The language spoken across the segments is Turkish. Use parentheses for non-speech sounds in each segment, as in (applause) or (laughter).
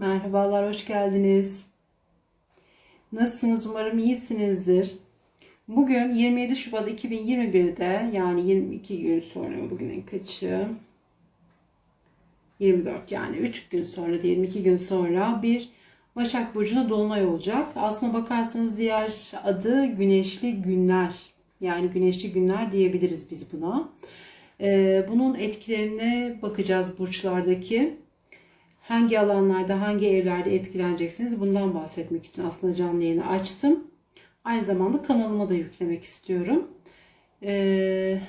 Merhabalar, hoş geldiniz. Nasılsınız? Umarım iyisinizdir. Bugün 27 Şubat 2021'de yani 22 gün sonra bugünün kaçı? 24 yani 3 gün sonra diyelim 2 gün sonra bir Başak Burcu'na dolunay olacak. Aslına bakarsanız diğer adı güneşli günler. Yani güneşli günler diyebiliriz biz buna. Ee, bunun etkilerine bakacağız burçlardaki hangi alanlarda, hangi evlerde etkileneceksiniz bundan bahsetmek için aslında canlı yayını açtım. Aynı zamanda kanalıma da yüklemek istiyorum. Ee,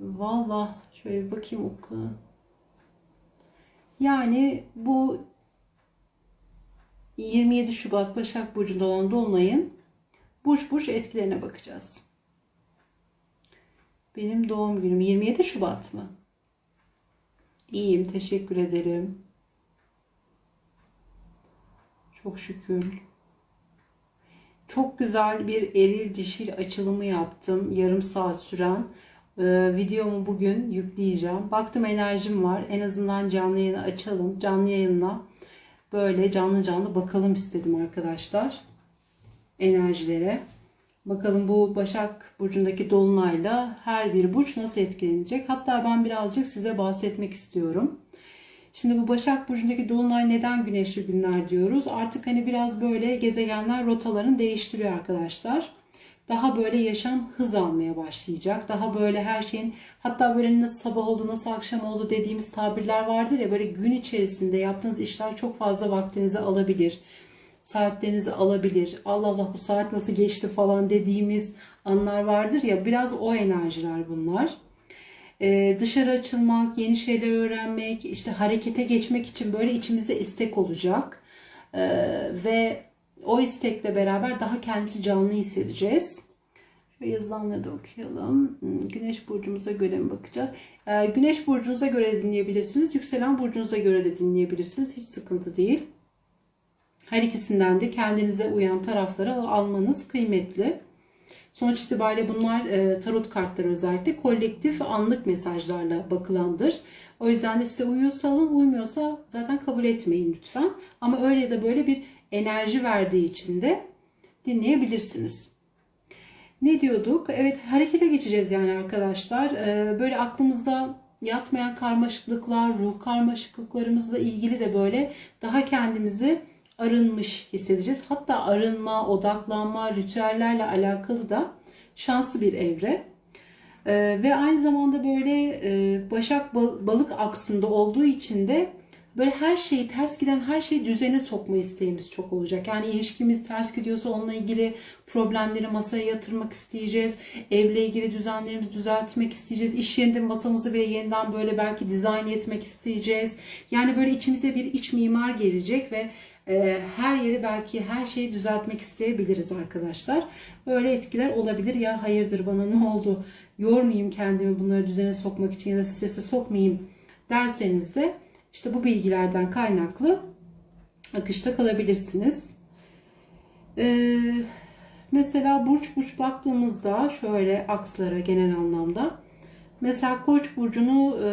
Valla şöyle bakayım oku. Yani bu 27 Şubat Başak Burcu'nda olan Dolunay'ın burç burç etkilerine bakacağız. Benim doğum günüm 27 Şubat mı? İyiyim, teşekkür ederim. Çok şükür. Çok güzel bir eril dişil açılımı yaptım. Yarım saat süren. Ee, videomu bugün yükleyeceğim. Baktım enerjim var. En azından canlı yayını açalım. Canlı yayınla böyle canlı canlı bakalım istedim arkadaşlar. Enerjilere. Bakalım bu Başak Burcu'ndaki Dolunay'la her bir burç nasıl etkilenecek? Hatta ben birazcık size bahsetmek istiyorum. Şimdi bu Başak Burcu'ndaki Dolunay neden güneşli günler diyoruz? Artık hani biraz böyle gezegenler rotalarını değiştiriyor arkadaşlar. Daha böyle yaşam hız almaya başlayacak. Daha böyle her şeyin hatta böyle nasıl sabah oldu nasıl akşam oldu dediğimiz tabirler vardır ya böyle gün içerisinde yaptığınız işler çok fazla vaktinizi alabilir saatlerinizi alabilir. Allah Allah bu saat nasıl geçti falan dediğimiz anlar vardır ya biraz o enerjiler bunlar. Ee, dışarı açılmak, yeni şeyler öğrenmek, işte harekete geçmek için böyle içimizde istek olacak. Ee, ve o istekle beraber daha kendimizi canlı hissedeceğiz. Şöyle yazılanları da okuyalım. Hmm, Güneş burcumuza göre mi bakacağız? Ee, Güneş burcunuza göre de dinleyebilirsiniz. Yükselen burcunuza göre de dinleyebilirsiniz. Hiç sıkıntı değil. Her ikisinden de kendinize uyan tarafları almanız kıymetli. Sonuç itibariyle bunlar e, tarot kartları özellikle kolektif anlık mesajlarla bakılandır. O yüzden de size uyuyorsa alın, uymuyorsa zaten kabul etmeyin lütfen. Ama öyle ya da böyle bir enerji verdiği için de dinleyebilirsiniz. Ne diyorduk? Evet harekete geçeceğiz yani arkadaşlar. E, böyle aklımızda yatmayan karmaşıklıklar, ruh karmaşıklıklarımızla ilgili de böyle daha kendimizi arınmış hissedeceğiz. Hatta arınma, odaklanma, ritüellerle alakalı da şanslı bir evre. Ee, ve aynı zamanda böyle e, başak balık aksında olduğu için de böyle her şeyi ters giden her şeyi düzene sokma isteğimiz çok olacak. Yani ilişkimiz ters gidiyorsa onunla ilgili problemleri masaya yatırmak isteyeceğiz. Evle ilgili düzenlerimizi düzeltmek isteyeceğiz. İş yerinde masamızı bile yeniden böyle belki dizayn etmek isteyeceğiz. Yani böyle içimize bir iç mimar gelecek ve her yeri belki her şeyi düzeltmek isteyebiliriz arkadaşlar. Öyle etkiler olabilir. Ya hayırdır bana ne oldu? Yormayayım kendimi bunları düzene sokmak için ya da strese sokmayayım derseniz de işte bu bilgilerden kaynaklı akışta kalabilirsiniz. Ee, mesela burç burç baktığımızda şöyle akslara genel anlamda mesela koç burcunu e,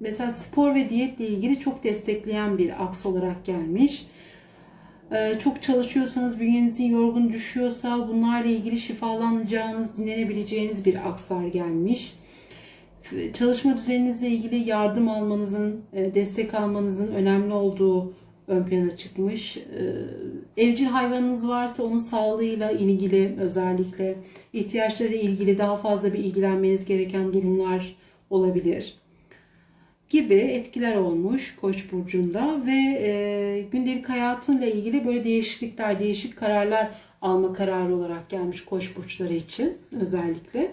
mesela spor ve diyetle ilgili çok destekleyen bir aks olarak gelmiş. Ee, çok çalışıyorsanız, bünyenizin yorgun düşüyorsa bunlarla ilgili şifalanacağınız, dinlenebileceğiniz bir akslar gelmiş. Çalışma düzeninizle ilgili yardım almanızın, e, destek almanızın önemli olduğu ön plana çıkmış. Ee, evcil hayvanınız varsa onun sağlığıyla ilgili özellikle ihtiyaçları ilgili daha fazla bir ilgilenmeniz gereken durumlar olabilir gibi etkiler olmuş Koç burcunda ve e, gündelik hayatıyla ilgili böyle değişiklikler, değişik kararlar alma kararı olarak gelmiş Koç burçları için özellikle.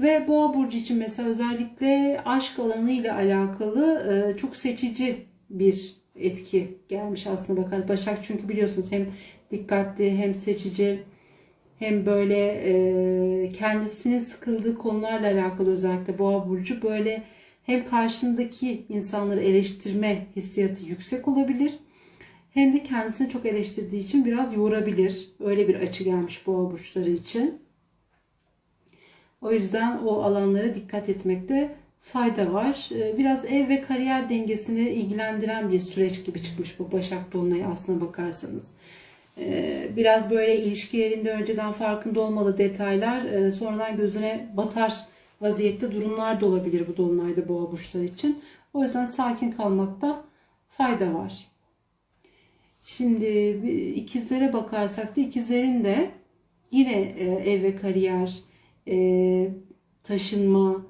Ve Boğa burcu için mesela özellikle aşk alanı ile alakalı e, çok seçici bir etki gelmiş aslında bakın Başak çünkü biliyorsunuz hem dikkatli hem seçici hem böyle e, kendisinin sıkıldığı konularla alakalı özellikle Boğa burcu böyle hem karşındaki insanları eleştirme hissiyatı yüksek olabilir hem de kendisini çok eleştirdiği için biraz yorabilir. Öyle bir açı gelmiş boğa burçları için. O yüzden o alanlara dikkat etmekte fayda var. Ee, Biraz ev ve kariyer dengesini ilgilendiren bir süreç gibi çıkmış bu Başak Dolunay'ı aslına bakarsanız. Ee, Biraz böyle ilişkilerinde önceden farkında olmalı detaylar e, sonradan gözüne batar vaziyette durumlar da olabilir bu Dolunay'da boğa burçları için. O yüzden sakin kalmakta fayda var. Şimdi ikizlere bakarsak da ikizlerin de yine e, ev ve kariyer, e, taşınma,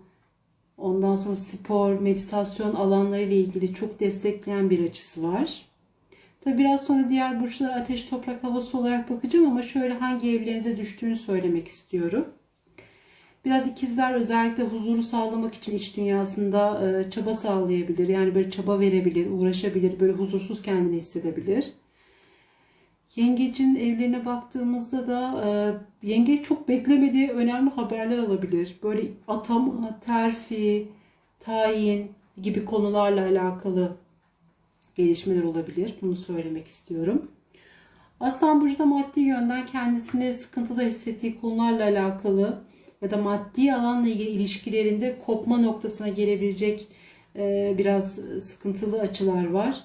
ondan sonra spor, meditasyon alanları ile ilgili çok destekleyen bir açısı var. Tabi biraz sonra diğer burçlara ateş, toprak, havası olarak bakacağım ama şöyle hangi evlerinize düştüğünü söylemek istiyorum. Biraz ikizler özellikle huzuru sağlamak için iç dünyasında e, çaba sağlayabilir. Yani böyle çaba verebilir, uğraşabilir, böyle huzursuz kendini hissedebilir. Yengecin evlerine baktığımızda da e, yengeç çok beklemediği önemli haberler alabilir. Böyle atama, terfi, tayin gibi konularla alakalı gelişmeler olabilir. Bunu söylemek istiyorum. Aslan Burcu'da maddi yönden kendisini sıkıntıda hissettiği konularla alakalı ya da maddi alanla ilgili ilişkilerinde kopma noktasına gelebilecek e, biraz sıkıntılı açılar var.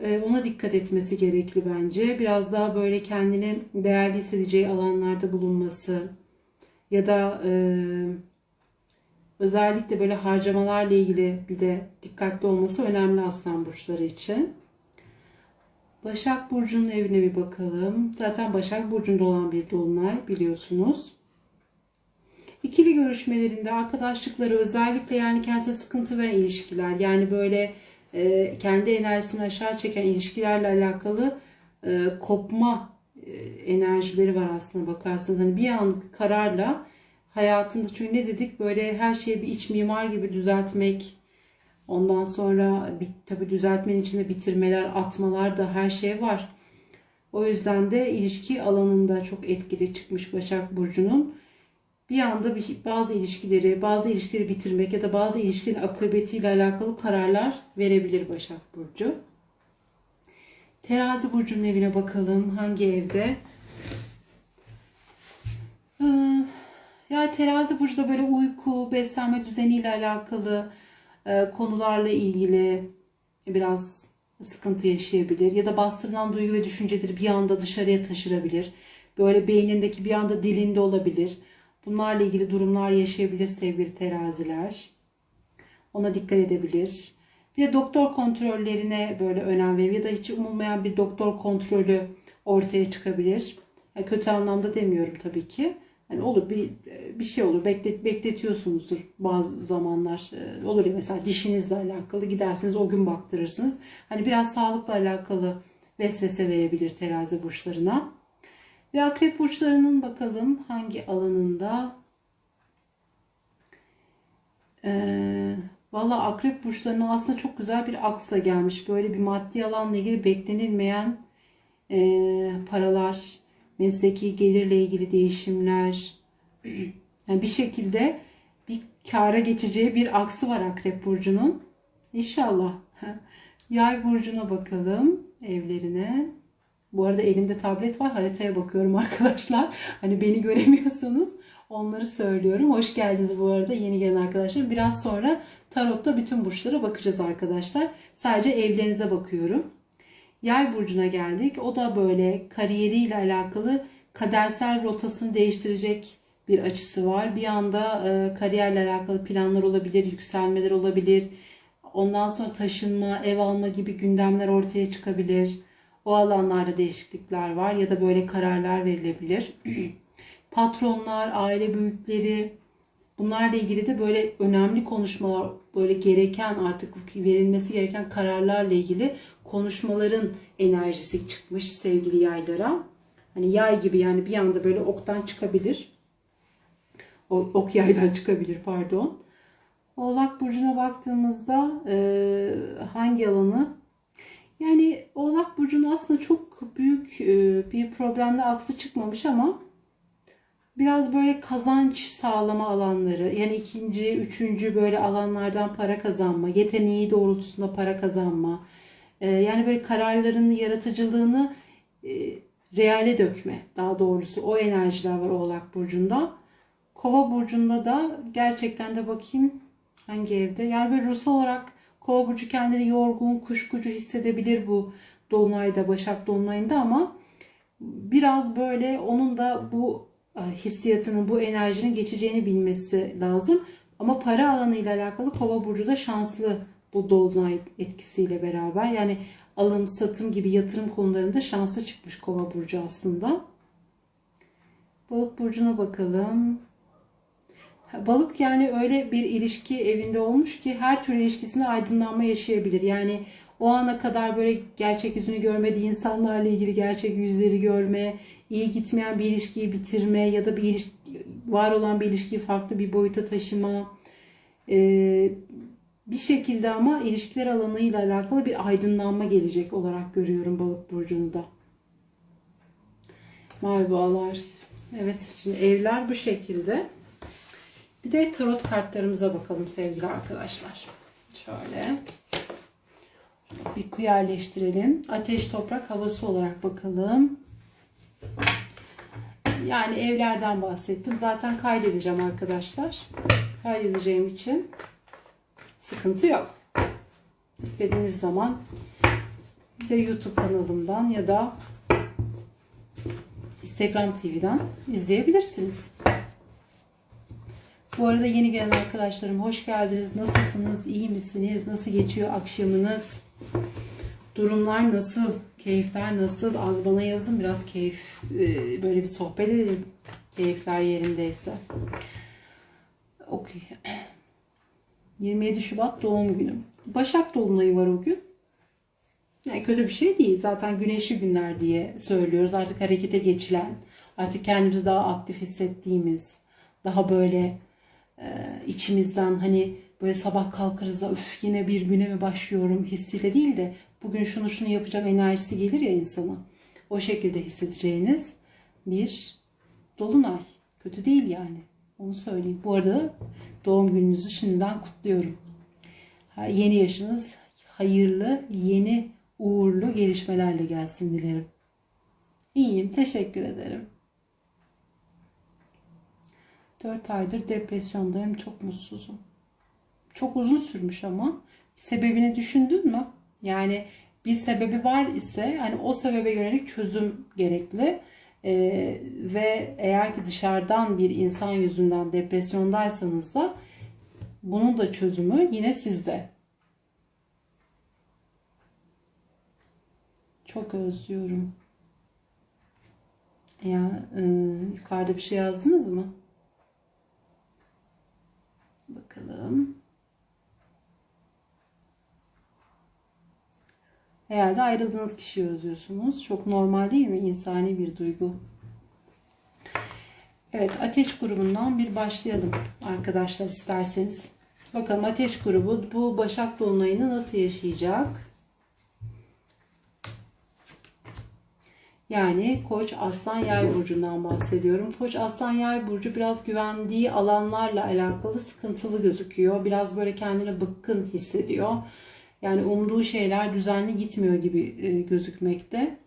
E, ona dikkat etmesi gerekli bence. Biraz daha böyle kendini değerli hissedeceği alanlarda bulunması ya da e, özellikle böyle harcamalarla ilgili bir de dikkatli olması önemli aslan burçları için. Başak Burcu'nun evine bir bakalım. Zaten Başak Burcu'nda olan bir dolunay biliyorsunuz. İkili görüşmelerinde arkadaşlıkları özellikle yani kendisine sıkıntı veren ilişkiler yani böyle e, kendi enerjisini aşağı çeken ilişkilerle alakalı e, kopma e, enerjileri var aslında bakarsanız. Hani bir anlık kararla hayatında çünkü ne dedik böyle her şeyi bir iç mimar gibi düzeltmek ondan sonra bir, tabii düzeltmenin içinde bitirmeler atmalar da her şey var. O yüzden de ilişki alanında çok etkili çıkmış Başak Burcu'nun bir anda bir, bazı ilişkileri, bazı ilişkileri bitirmek ya da bazı ilişkilerin akıbetiyle alakalı kararlar verebilir Başak Burcu. Terazi Burcu'nun evine bakalım. Hangi evde? Ee, ya Terazi Burcu'da böyle uyku, beslenme düzeniyle alakalı e, konularla ilgili biraz sıkıntı yaşayabilir. Ya da bastırılan duygu ve düşünceleri bir anda dışarıya taşırabilir. Böyle beynindeki bir anda dilinde olabilir. Bunlarla ilgili durumlar yaşayabilir sevgili teraziler. Ona dikkat edebilir. Bir de doktor kontrollerine böyle önem verir ya da hiç umulmayan bir doktor kontrolü ortaya çıkabilir. Yani kötü anlamda demiyorum tabii ki. Yani olur bir bir şey olur beklet, bekletiyorsunuzdur bazı zamanlar Ee, olur ya mesela dişinizle alakalı gidersiniz o gün baktırırsınız. Hani biraz sağlıkla alakalı vesvese verebilir terazi burçlarına. Ve akrep burçlarının bakalım hangi alanında ee, Valla akrep burçlarına aslında çok güzel bir aksla gelmiş. Böyle bir maddi alanla ilgili beklenilmeyen ee, paralar, mesleki gelirle ilgili değişimler. (clears throat) Yani bir şekilde bir kâra geçeceği bir aksı var akrep burcunun. İnşallah. (laughs) Yay burcuna bakalım evlerine. Bu arada elimde tablet var. Haritaya bakıyorum (laughs) arkadaşlar. Hani beni göremiyorsunuz. Onları söylüyorum. Hoş geldiniz bu arada yeni gelen arkadaşlar. Biraz sonra tarotta bütün burçlara bakacağız arkadaşlar. Sadece evlerinize bakıyorum. Yay burcuna geldik. O da böyle kariyeriyle alakalı kadersel rotasını değiştirecek bir açısı var. Bir anda e, kariyerle alakalı planlar olabilir, yükselmeler olabilir. Ondan sonra taşınma, ev alma gibi gündemler ortaya çıkabilir. O alanlarda değişiklikler var ya da böyle kararlar verilebilir. (clears throat) Patronlar, aile büyükleri bunlarla ilgili de böyle önemli konuşmalar, böyle gereken artık verilmesi gereken kararlarla ilgili konuşmaların enerjisi çıkmış sevgili yaylara. Hani yay gibi yani bir anda böyle oktan çıkabilir. O, ok yaydan (laughs) çıkabilir pardon. Oğlak Burcu'na baktığımızda e, hangi alanı yani Oğlak Burcu'nun aslında çok büyük e, bir problemle aksı çıkmamış ama biraz böyle kazanç sağlama alanları yani ikinci, üçüncü böyle alanlardan para kazanma, yeteneği doğrultusunda para kazanma e, yani böyle kararlarının yaratıcılığını e, reale dökme daha doğrusu o enerjiler var Oğlak Burcu'nda. Kova Burcu'nda da gerçekten de bakayım Hangi evde? Yani böyle ruhsal olarak Kova burcu kendini yorgun, kuşkucu hissedebilir bu dolunayda, Başak dolunayında ama biraz böyle onun da bu e, hissiyatının, bu enerjinin geçeceğini bilmesi lazım. Ama para alanıyla alakalı Kova burcu da şanslı bu dolunay etkisiyle beraber. Yani alım, satım gibi yatırım konularında şanslı çıkmış Kova burcu aslında. Balık burcuna bakalım. Balık yani öyle bir ilişki evinde olmuş ki her türlü ilişkisinde aydınlanma yaşayabilir. Yani o ana kadar böyle gerçek yüzünü görmediği insanlarla ilgili gerçek yüzleri görme, iyi gitmeyen bir ilişkiyi bitirme ya da bir ilişki, var olan bir ilişkiyi farklı bir boyuta taşıma. Ee, bir şekilde ama ilişkiler alanıyla alakalı bir aydınlanma gelecek olarak görüyorum balık burcunda. Merhabalar. Evet şimdi evler bu şekilde. Bir de tarot kartlarımıza bakalım sevgili arkadaşlar. Şöyle. Bir yerleştirelim. Ateş, toprak, havası olarak bakalım. Yani evlerden bahsettim. Zaten kaydedeceğim arkadaşlar. Kaydedeceğim için sıkıntı yok. İstediğiniz zaman de YouTube kanalımdan ya da Instagram TV'den izleyebilirsiniz. Bu arada yeni gelen arkadaşlarım hoş geldiniz. Nasılsınız? İyi misiniz? Nasıl geçiyor akşamınız? Durumlar nasıl? Keyifler nasıl? Az bana yazın biraz keyif e, böyle bir sohbet edelim. Keyifler yerindeyse. Okey. (clears throat) 27 Şubat doğum günüm. Başak Dolunay'ı var o gün. Yani kötü bir şey değil. Zaten güneşli günler diye söylüyoruz. Artık harekete geçilen, artık kendimizi daha aktif hissettiğimiz, daha böyle içimizden hani böyle sabah kalkarız da üf yine bir güne mi başlıyorum hissiyle değil de bugün şunu şunu yapacağım enerjisi gelir ya insana. O şekilde hissedeceğiniz bir dolunay. Kötü değil yani. Onu söyleyeyim. Bu arada doğum gününüzü şimdiden kutluyorum. Yeni yaşınız hayırlı, yeni uğurlu gelişmelerle gelsin dilerim. İyiyim, teşekkür ederim. 4 aydır depresyondayım, çok mutsuzum. Çok uzun sürmüş ama sebebini düşündün mü? Yani bir sebebi var ise hani o sebebe yönelik çözüm gerekli. Ee, ve eğer ki dışarıdan bir insan yüzünden depresyondaysanız da bunun da çözümü yine sizde. Çok özlüyorum. Ya e, yukarıda bir şey yazdınız mı? Bakalım. Herhalde ayrıldığınız kişiyi özlüyorsunuz. Çok normal değil mi? İnsani bir duygu. Evet ateş grubundan bir başlayalım arkadaşlar isterseniz. Bakalım ateş grubu bu Başak Dolunay'ını nasıl yaşayacak? Yani Koç Aslan Yay burcundan bahsediyorum. Koç Aslan Yay burcu biraz güvendiği alanlarla alakalı sıkıntılı gözüküyor. Biraz böyle kendini bıkkın hissediyor. Yani umduğu şeyler düzenli gitmiyor gibi e, gözükmekte.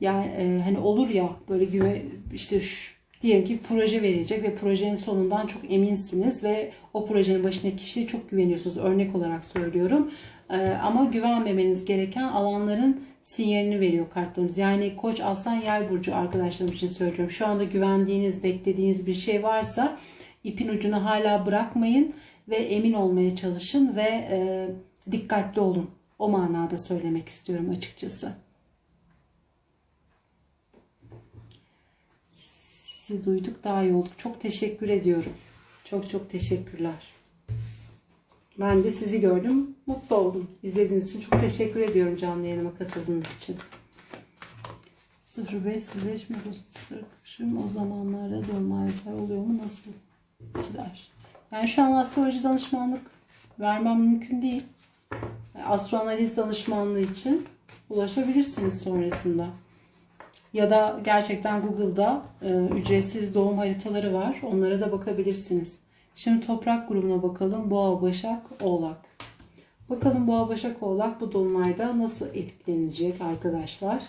Yani e, hani olur ya böyle güve işte şu, diyelim ki proje verecek ve projenin sonundan çok eminsiniz ve o projenin başındaki kişiye çok güveniyorsunuz. Örnek olarak söylüyorum. E, ama güvenmemeniz gereken alanların sinyalini veriyor kartlarımız. Yani Koç, Aslan, Yay burcu arkadaşlarım için söylüyorum. Şu anda güvendiğiniz, beklediğiniz bir şey varsa ipin ucunu hala bırakmayın ve emin olmaya çalışın ve e, dikkatli olun. O manada söylemek istiyorum açıkçası. Sizi duyduk daha iyi olduk. Çok teşekkür ediyorum. Çok çok teşekkürler. Ben de sizi gördüm. Mutlu oldum. İzlediğiniz için çok teşekkür ediyorum canlı yayınıma katıldığınız için. 0505 mi o zamanlarda dolunaylar oluyor mu? Nasıl? Kişiler. Yani şu an astroloji danışmanlık vermem mümkün değil. Astroanaliz danışmanlığı için ulaşabilirsiniz sonrasında. Ya da gerçekten Google'da e, ücretsiz doğum haritaları var. Onlara da bakabilirsiniz. Şimdi toprak grubuna bakalım. Boğa, Başak, Oğlak. Bakalım Boğa, Başak, Oğlak bu dolunayda nasıl etkilenecek arkadaşlar?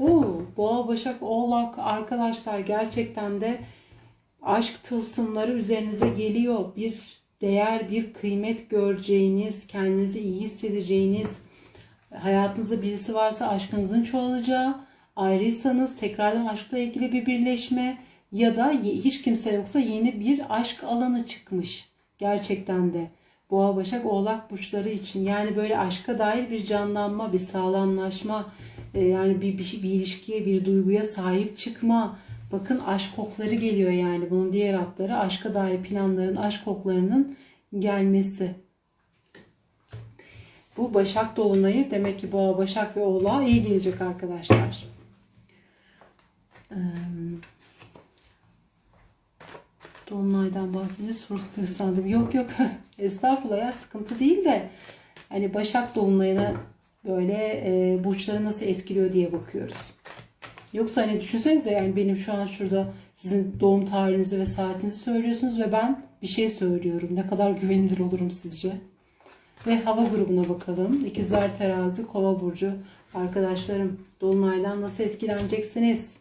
Oo, Boğa, Başak, Oğlak arkadaşlar gerçekten de aşk tılsımları üzerinize geliyor. Bir değer, bir kıymet göreceğiniz, kendinizi iyi hissedeceğiniz, hayatınızda birisi varsa aşkınızın çoğalacağı, ayrıysanız tekrardan aşkla ilgili bir birleşme ya da hiç kimse yoksa yeni bir aşk alanı çıkmış. Gerçekten de. Boğa, Başak, Oğlak burçları için yani böyle aşka dair bir canlanma, bir sağlamlaşma, e, yani bir, bir, bir ilişkiye, bir duyguya sahip çıkma. Bakın aşk kokları geliyor yani bunun diğer adları aşka dair planların, aşk koklarının gelmesi. Bu Başak Dolunay'ı demek ki Boğa, Başak ve Oğlak'a iyi gelecek arkadaşlar. Ee, Dolunay'dan bahsedince soruluyor sandım. Yok yok (laughs) estağfurullah ya sıkıntı değil de hani Başak Dolunay'ına böyle e, burçları nasıl etkiliyor diye bakıyoruz. Yoksa hani düşünsenize yani benim şu an şurada sizin doğum tarihinizi ve saatinizi söylüyorsunuz ve ben bir şey söylüyorum. Ne kadar güvenilir olurum sizce? Ve hava grubuna bakalım. İkizler terazi, kova burcu. Arkadaşlarım Dolunay'dan nasıl etkileneceksiniz?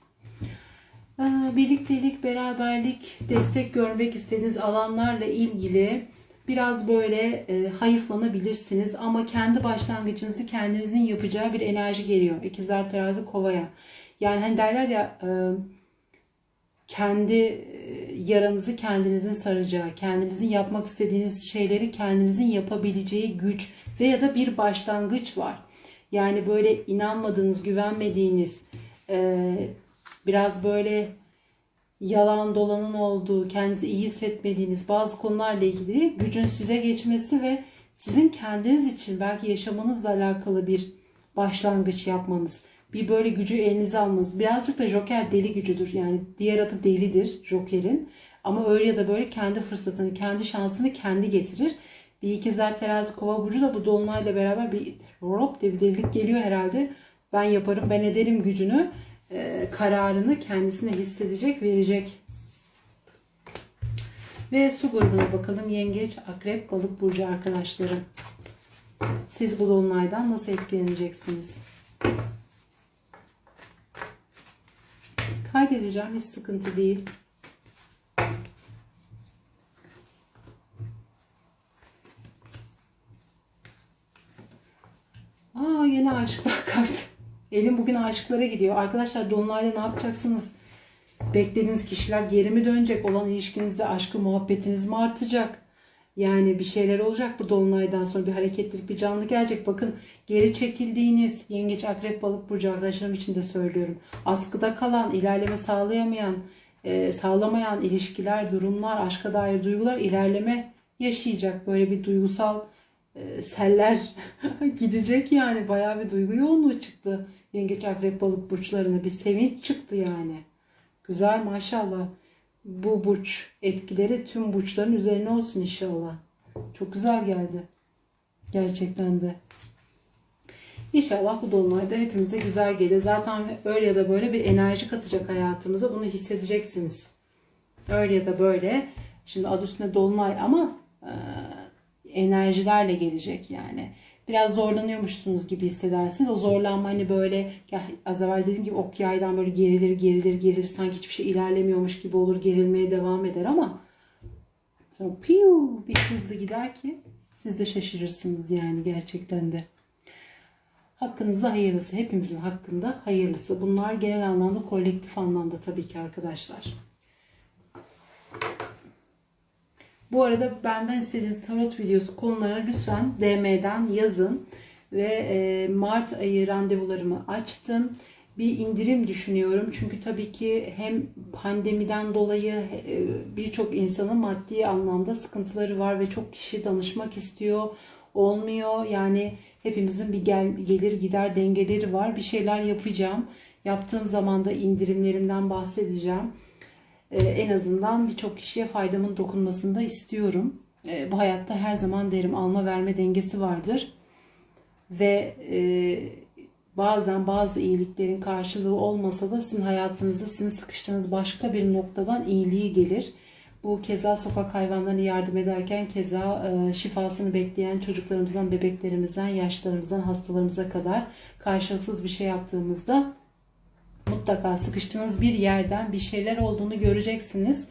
Ee, Birliktelik, beraberlik, destek görmek istediğiniz alanlarla ilgili biraz böyle e, hayıflanabilirsiniz ama kendi başlangıcınızı kendinizin yapacağı bir enerji geliyor. İkizler terazi kovaya. Yani hani derler ya e, kendi e, yaranızı kendinizin saracağı, kendinizin yapmak istediğiniz şeyleri kendinizin yapabileceği güç ve ya da bir başlangıç var. Yani böyle inanmadığınız, güvenmediğiniz, e, biraz böyle yalan dolanın olduğu, kendinizi iyi hissetmediğiniz bazı konularla ilgili gücün size geçmesi ve sizin kendiniz için belki yaşamanızla alakalı bir başlangıç yapmanız. Bir böyle gücü elinize almanız. Birazcık da Joker deli gücüdür. Yani diğer adı delidir Joker'in. Ama öyle ya da böyle kendi fırsatını, kendi şansını kendi getirir. Bir ikizler terazi kova burcu da bu dolunayla beraber bir rop diye bir delilik geliyor herhalde. Ben yaparım, ben ederim gücünü, e, kararını kendisine hissedecek, verecek. Ve su grubuna bakalım. Yengeç, akrep, balık burcu arkadaşlarım. Siz bu dolunaydan nasıl etkileneceksiniz? Kaydedeceğim. Hiç sıkıntı değil. Aa yine aşıklar kartı. Elim bugün aşıklara gidiyor. Arkadaşlar Dolunay'da ne yapacaksınız? Beklediğiniz kişiler geri mi dönecek? Olan ilişkinizde aşkı muhabbetiniz mi artacak? Yani bir şeyler olacak bu dolunaydan sonra bir hareketlilik, bir canlı gelecek. Bakın geri çekildiğiniz yengeç, akrep, balık burcu arkadaşlarım için de söylüyorum. Askıda kalan, ilerleme sağlayamayan, e, sağlamayan ilişkiler, durumlar, aşka dair duygular ilerleme yaşayacak. Böyle bir duygusal e, seller (laughs) gidecek yani. Bayağı bir duygu yoğunluğu çıktı. Yengeç, akrep, balık burçlarına bir sevinç çıktı yani. Güzel maşallah. Bu burç etkileri tüm burçların üzerine olsun inşallah. Çok güzel geldi. Gerçekten de. İnşallah bu dolunayda hepimize güzel gelir. Zaten öyle ya da böyle bir enerji katacak hayatımıza. Bunu hissedeceksiniz. Öyle ya da böyle. Şimdi adı üstünde dolunay ama enerjilerle gelecek yani. Biraz zorlanıyormuşsunuz gibi hissedersiniz. O zorlanma hani böyle ya az evvel dediğim gibi ok yaydan böyle gerilir gerilir gerilir sanki hiçbir şey ilerlemiyormuş gibi olur gerilmeye devam eder ama sonra piu bir hızlı gider ki siz de şaşırırsınız yani gerçekten de. Hakkınızda hayırlısı. Hepimizin hakkında hayırlısı. Bunlar genel anlamda kolektif anlamda tabii ki arkadaşlar. Bu arada benden istediğiniz tarot videosu konularına lütfen DM'den yazın. Ve e, Mart ayı randevularımı açtım. Bir indirim düşünüyorum. Çünkü tabii ki hem pandemiden dolayı e, birçok insanın maddi anlamda sıkıntıları var ve çok kişi danışmak istiyor. Olmuyor. Yani hepimizin bir gel, gelir gider dengeleri var. Bir şeyler yapacağım. Yaptığım zaman da indirimlerimden bahsedeceğim. Ee, en azından birçok kişiye faydamın dokunmasını da istiyorum. Ee, bu hayatta her zaman derim alma verme dengesi vardır. Ve e, bazen bazı iyiliklerin karşılığı olmasa da sizin hayatınızda sizin sıkıştığınız başka bir noktadan iyiliği gelir. Bu keza sokak hayvanlarına yardım ederken keza e, şifasını bekleyen çocuklarımızdan, bebeklerimizden, yaşlarımızdan, hastalarımıza kadar karşılıksız bir şey yaptığımızda mutlaka sıkıştığınız bir yerden bir şeyler olduğunu göreceksiniz.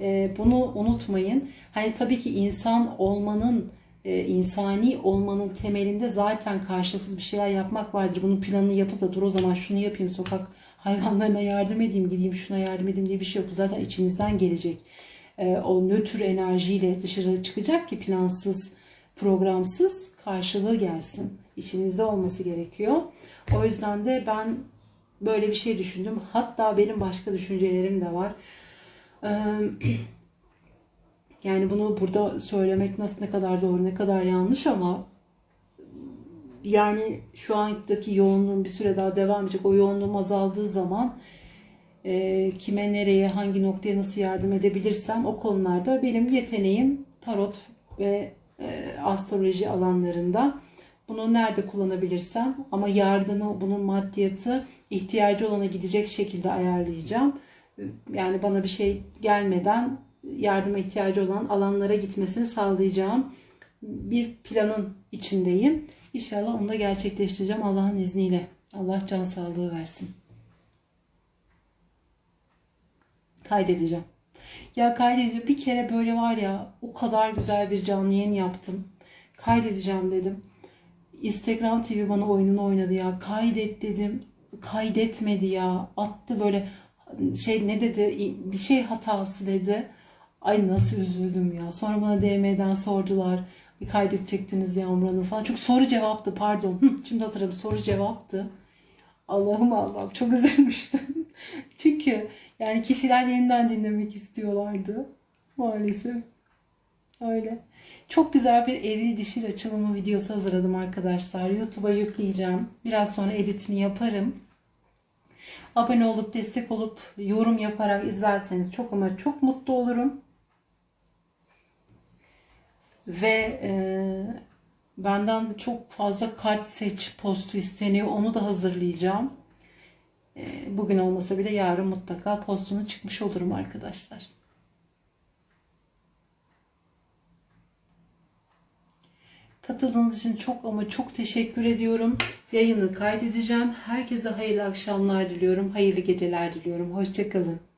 E, bunu unutmayın. Hani tabii ki insan olmanın e, insani olmanın temelinde zaten karşılıksız bir şeyler yapmak vardır. Bunun planını yapıp da dur o zaman şunu yapayım sokak hayvanlarına yardım edeyim gideyim şuna yardım edeyim diye bir şey yok. Bu zaten içinizden gelecek. E, o nötr enerjiyle dışarı çıkacak ki plansız, programsız karşılığı gelsin. İçinizde olması gerekiyor. O yüzden de ben böyle bir şey düşündüm. Hatta benim başka düşüncelerim de var. (clears throat) Yani bunu burada söylemek nasıl ne kadar doğru ne kadar yanlış ama yani şu andaki yoğunluğum bir süre daha devam edecek. O yoğunluğum azaldığı zaman e, kime nereye hangi noktaya nasıl yardım edebilirsem o konularda benim yeteneğim tarot ve e, astroloji alanlarında. Bunu nerede kullanabilirsem ama yardımı, bunun maddiyatı ihtiyacı olana gidecek şekilde ayarlayacağım. Yani bana bir şey gelmeden yardıma ihtiyacı olan alanlara gitmesini sağlayacağım bir planın içindeyim. İnşallah onu da gerçekleştireceğim Allah'ın izniyle. Allah can sağlığı versin. Kaydedeceğim. Ya kaydedeceğim. Bir kere böyle var ya o kadar güzel bir canlı yayın yaptım. Kaydedeceğim dedim. Instagram TV bana oyununu oynadı ya. Kaydet dedim. Kaydetmedi ya. Attı böyle şey ne dedi bir şey hatası dedi. Ay nasıl üzüldüm ya. Sonra bana DM'den sordular. Bir kaydedecektiniz Yağmur Hanım falan. Çok soru cevaptı pardon. Şimdi hatırladım soru cevaptı. Allah'ım Allah'ım çok üzülmüştüm. (laughs) Çünkü yani kişiler yeniden dinlemek istiyorlardı. Maalesef. Öyle. Çok güzel bir eril dişil açılımı videosu hazırladım arkadaşlar. YouTube'a yükleyeceğim. Biraz sonra editini yaparım. Abone olup destek olup yorum yaparak izlerseniz çok ama çok mutlu olurum. Ve e, benden çok fazla kart seç postu isteniyor. Onu da hazırlayacağım. E, bugün olmasa bile yarın mutlaka postunu çıkmış olurum arkadaşlar. Katıldığınız için çok ama çok teşekkür ediyorum. Yayını kaydedeceğim. Herkese hayırlı akşamlar diliyorum. Hayırlı geceler diliyorum. Hoşçakalın.